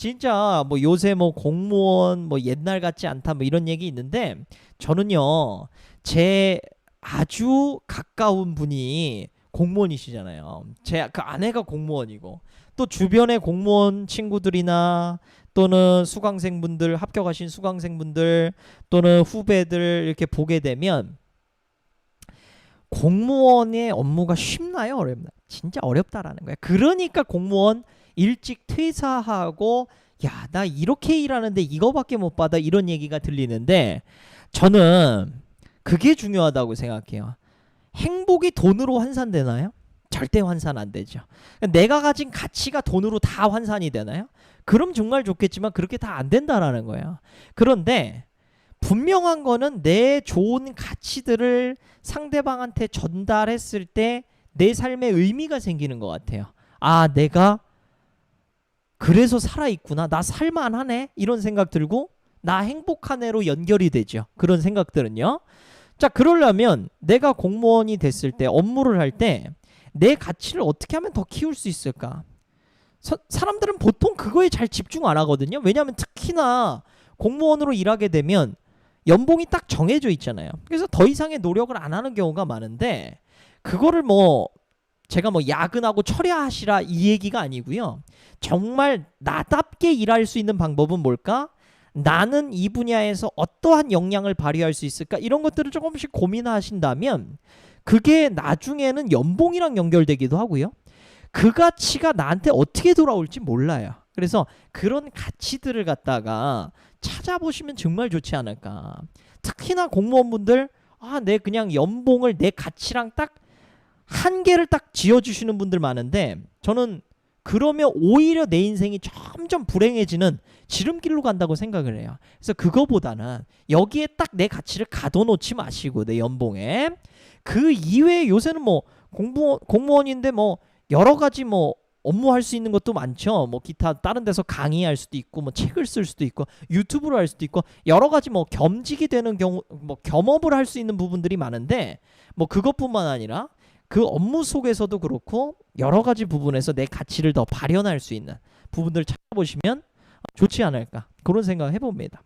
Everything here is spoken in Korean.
진짜 뭐 요새 뭐 공무원 뭐 옛날 같지 않다 뭐 이런 얘기 있는데 저는요 제 아주 가까운 분이 공무원이시잖아요. 제 그 아내가 공무원이고 또 주변의 공무원 친구들이나 또는 수강생분들 합격하신 수강생분들 또는 후배들 이렇게 보게 되면 공무원의 업무가 쉽나요? 어렵나? 진짜 어렵다라는 거야. 그러니까 공무원 일찍 퇴사하고 야, 나 이렇게 일하는데 이거밖에 못 받아 이런 얘기가 들리는데 저는 그게 중요하다고 생각해요. 행복이 돈으로 환산되나요? 절대 환산 안 되죠. 내가 가진 가치가 돈으로 다 환산이 되나요? 그럼 정말 좋겠지만 그렇게 다 안 된다라는 거예요. 그런데 분명한 거는 내 좋은 가치들을 상대방한테 전달했을 때 내 삶에 의미가 생기는 것 같아요. 아, 내가 그래서 살아있구나. 나 살만하네. 이런 생각 들고 나 행복하네로 연결이 되죠. 그런 생각들은요. 자, 그러려면 내가 공무원이 됐을 때 업무를 할 때 내 가치를 어떻게 하면 더 키울 수 있을까? 서, 사람들은 보통 그거에 잘 집중 안 하거든요. 왜냐하면 특히나 공무원으로 일하게 되면 연봉이 딱 정해져 있잖아요. 그래서 더 이상의 노력을 안 하는 경우가 많은데 그거를 뭐 제가 뭐 야근하고 철야하시라 이 얘기가 아니고요. 정말 나답게 일할 수 있는 방법은 뭘까? 나는 이 분야에서 어떠한 역량을 발휘할 수 있을까? 이런 것들을 조금씩 고민하신다면 그게 나중에는 연봉이랑 연결되기도 하고요. 그 가치가 나한테 어떻게 돌아올지 몰라요. 그래서 그런 가치들을 갖다가 찾아보시면 정말 좋지 않을까. 특히나 공무원분들 아, 내 그냥 연봉을 내 가치랑 딱 한계를 딱 지어주시는 분들 많은데 저는 그러면 오히려 내 인생이 점점 불행해지는 지름길로 간다고 생각을 해요. 그래서 그거보다는 여기에 딱 내 가치를 가둬놓지 마시고 내 연봉에 그 이외에 요새는 뭐 공무원 공무원인데 뭐 여러 가지 뭐 업무할 수 있는 것도 많죠. 뭐 기타 다른 데서 강의할 수도 있고 뭐 책을 쓸 수도 있고 유튜브를 할 수도 있고 여러 가지 뭐 겸직이 되는 경우 뭐 겸업을 할 수 있는 부분들이 많은데 뭐 그것뿐만 아니라 그 업무 속에서도 그렇고 여러 가지 부분에서 내 가치를 더 발현할 수 있는 부분들 찾아보시면 좋지 않을까 그런 생각 해봅니다.